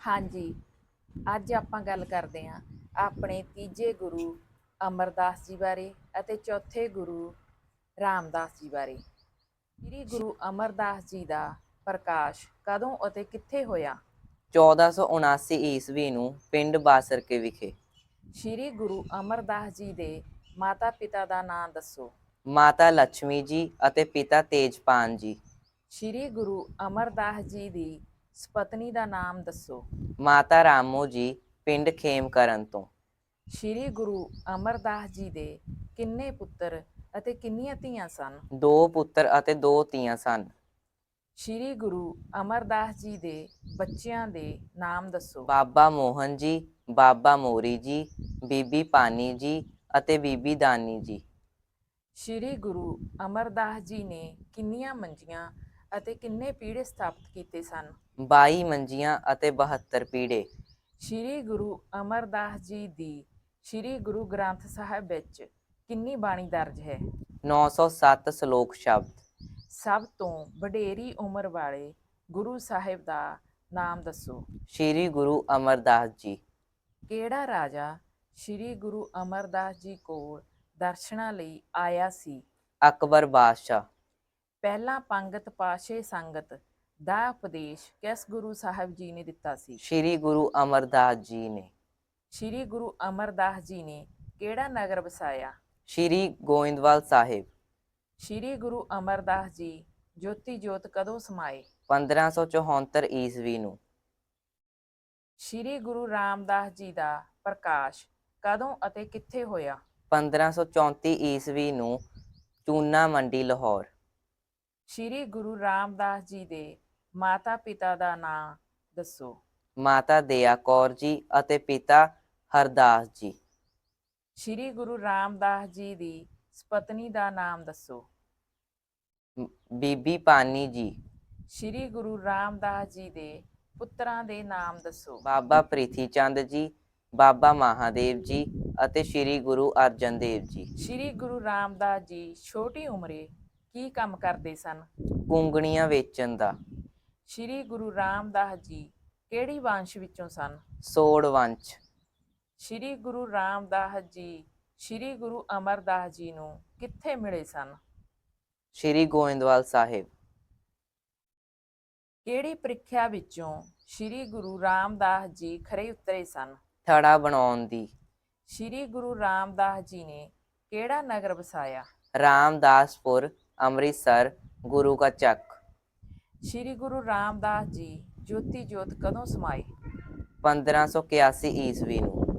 ਹਾਂਜੀ ਅੱਜ ਆਪਾਂ ਗੱਲ ਕਰਦੇ ਹਾਂ ਆਪਣੇ ਤੀਜੇ ਗੁਰੂ ਅਮਰਦਾਸ ਜੀ ਬਾਰੇ ਅਤੇ ਚੌਥੇ ਗੁਰੂ ਰਾਮਦਾਸ ਜੀ ਬਾਰੇ। ਸ੍ਰੀ ਗੁਰੂ ਅਮਰਦਾਸ ਜੀ ਦਾ ਪ੍ਰਕਾਸ਼ ਕਦੋਂ ਅਤੇ ਕਿੱਥੇ ਹੋਇਆ? 1479 ਈਸਵੀ ਨੂੰ ਪਿੰਡ ਬਾਸਰਕੇ ਵਿਖੇ। ਸ੍ਰੀ ਗੁਰੂ ਅਮਰਦਾਸ ਜੀ ਦੇ ਮਾਤਾ ਪਿਤਾ ਦਾ ਨਾਮ ਦੱਸੋ। ਮਾਤਾ ਲక్ష్ਮੀ ਜੀ ਅਤੇ ਪਿਤਾ ਤੇਜਪਾਨ ਜੀ। ਸ੍ਰੀ ਗੁਰੂ ਅਮਰਦਾਸ ਜੀ ਦੀ ਸਪਤਨੀ ਦਾ ਨਾਮ ਦੱਸੋ। ਮਾਤਾ ਰਾਮੋ ਜੀ ਪਿੰਡ ਖੇਮਕਰਨ ਤੋਂ। ਸ੍ਰੀ ਗੁਰੂ ਅਮਰਦਾਸ ਜੀ ਦੇ ਕਿੰਨੇ ਪੁੱਤਰ ਅਤੇ ਕਿੰਨੀਆਂ ਧੀਆਂ ਸਨ? ਦੋ ਪੁੱਤਰ ਅਤੇ ਦੋ ਧੀਆਂ ਸਨ। ਸ੍ਰੀ ਗੁਰੂ ਅਮਰਦਾਸ ਜੀ ਦੇ ਬੱਚਿਆਂ ਦੇ ਨਾਮ ਦੱਸੋ। ਬਾਬਾ ਮੋਹਨ ਜੀ ਬਾਬਾ ਮੋਰੀ ਜੀ ਬੀਬੀ ਪਾਨੀ ਜੀ ਅਤੇ ਬੀਬੀ ਦਾਨੀ ਜੀ। ਸ੍ਰੀ ਗੁਰੂ ਅਮਰਦਾਸ ਜੀ ਨੇ ਕਿੰਨੀਆਂ ਮੰਜੀਆਂ ਅਤੇ ਕਿੰਨੇ ਪੀੜੇ ਸਥਾਪਿਤ ਕੀਤੇ ਸਨ? 22 ਮੰਜੀਆਂ ਅਤੇ 72 ਪੀੜੇ। ਸ੍ਰੀ ਗੁਰੂ ਅਮਰਦਾਸ ਜੀ ਦੀ ਸ੍ਰੀ ਗੁਰੂ ਗ੍ਰੰਥ ਸਾਹਿਬ ਵਿੱਚ ਕਿੰਨੀ ਬਾਣੀ ਦਰਜ ਹੈ? 907 ਸ਼ਲੋਕ ਸ਼ਬਦ। ਸਭ ਤੋਂ ਵਡੇਰੀ ਉਮਰ ਵਾਲੇ ਗੁਰੂ ਸਾਹਿਬ ਦਾ ਨਾਮ ਦੱਸੋ। ਸ਼੍ਰੀ ਗੁਰੂ ਅਮਰਦਾਸ ਜੀ। ਕਿਹੜਾ ਰਾਜਾ ਸ੍ਰੀ ਗੁਰੂ ਅਮਰਦਾਸ ਜੀ ਕੋਲ ਦਰਸ਼ਨਾਂ ਲਈ ਆਇਆ ਸੀ? ਅਕਬਰ ਬਾਦਸ਼ਾਹ। ਪਹਿਲਾ ਪੰਗਤ ਪਾਸ਼ੇ ਸੰਗਤ ਦਾ ਉਪਦੇਸ਼ ਕਿਸ ਗੁਰੂ ਸਾਹਿਬ ਜੀ ਨੇ ਦਿੱਤਾ ਸੀ? ਸ਼੍ਰੀ ਗੁਰੂ ਅਮਰਦਾਸ ਜੀ ਨੇ। ਸ੍ਰੀ ਗੁਰੂ ਅਮਰਦਾਸ ਜੀ ਨੇ ਕਿਹੜਾ ਨਗਰ ਵਸਾਇਆ? ਸ਼੍ਰੀ ਗੋਇੰਦਵਾਲ ਸਾਹਿਬ। ਸ੍ਰੀ ਗੁਰੂ ਅਮਰਦਾਸ ਜੀ ਜੋਤੀ ਜੋਤ ਕਦੋਂ ਸਮਾਏ? 1574 ਈਸਵੀ ਨੂੰ। ਸ੍ਰੀ ਗੁਰੂ ਰਾਮਦਾਸ ਜੀ ਦਾ ਪ੍ਰਕਾਸ਼ ਕਦੋਂ ਅਤੇ ਕਿੱਥੇ ਹੋਇਆ? 1534 ਈਸਵੀ ਨੂੰ ਚੂਨਾ ਮੰਡੀ ਲਾਹੌਰ। ਸ੍ਰੀ ਗੁਰੂ ਰਾਮਦਾਸ ਜੀ ਦੇ ਮਾਤਾ ਪਿਤਾ ਦਾ ਨਾਮ ਦੱਸੋ। ਮਾਤਾ ਦਇਆ ਕੌਰ ਜੀ ਅਤੇ ਪਿਤਾ ਹਰਦਾਸ ਜੀ। ਸ੍ਰੀ ਗੁਰੂ ਰਾਮਦਾਸ ਜੀ ਦੀ ਸਪਤਨੀ ਦਾ ਨਾਮ ਦੱਸੋ। ਬੀਬੀ ਪਾਨੀ ਜੀ। ਸ੍ਰੀ ਗੁਰੂ ਰਾਮਦਾਸ ਜੀ ਦੇ ਪੁੱਤਰਾਂ ਦੇ ਨਾਮ ਦੱਸੋ। ਬਾਬਾ ਪ੍ਰੀਥੀ ਚੰਦ ਜੀ ਬਾਬਾ ਮਹਾਦੇਵ ਜੀ ਅਤੇ ਸ਼੍ਰੀ ਗੁਰੂ ਅਰਜਨ ਦੇਵ ਜੀ। ਸ੍ਰੀ ਗੁਰੂ ਰਾਮਦਾਸ ਜੀ ਛੋਟੀ ਉਮਰੇ ਕੀ ਕੰਮ ਕਰਦੇ ਸਨ? ਕੁੰਗਣੀਆਂ ਵੇਚਣ ਦਾ। ਸ੍ਰੀ ਗੁਰੂ ਰਾਮਦਾਸ ਜੀ ਕਿਹੜੀ ਵੰਸ਼ ਵਿੱਚੋਂ ਸਨ? ਸੋੜ ਵੰਸ਼। ਸ੍ਰੀ ਗੁਰੂ ਰਾਮਦਾਸ ਜੀ ਸ੍ਰੀ ਗੁਰੂ ਅਮਰਦਾਸ ਜੀ ਨੂੰ ਕਿੱਥੇ ਮਿਲੇ ਸਨ? ਸ਼੍ਰੀ ਗੋਇੰਦਵਾਲ ਸਾਹਿਬ। ਕਿਹੜੀ ਪ੍ਰੀਖਿਆ ਵਿੱਚੋਂ ਸ੍ਰੀ ਗੁਰੂ ਰਾਮਦਾਸ ਜੀ ਖਰੇ ਉਤਰੇ ਸਨ? ਥੜਾ ਬਣਾਉਣ ਦੀ। ਸ੍ਰੀ ਗੁਰੂ ਰਾਮਦਾਸ ਜੀ ਨੇ ਕਿਹੜਾ ਨਗਰ ਵਸਾਇਆ? ਰਾਮਦਾਸਪੁਰ। ਅੰਮ੍ਰਿਤਸਰ ਗੁਰੂ ਕਾ ਚੱਕ। ਸ੍ਰੀ ਗੁਰੂ ਰਾਮਦਾਸ ਜੀ ਜੋਤੀ ਜੋਤ ਕਦੋਂ ਸਮਾਏ? 1581 ਈਸਵੀ ਨੂੰ।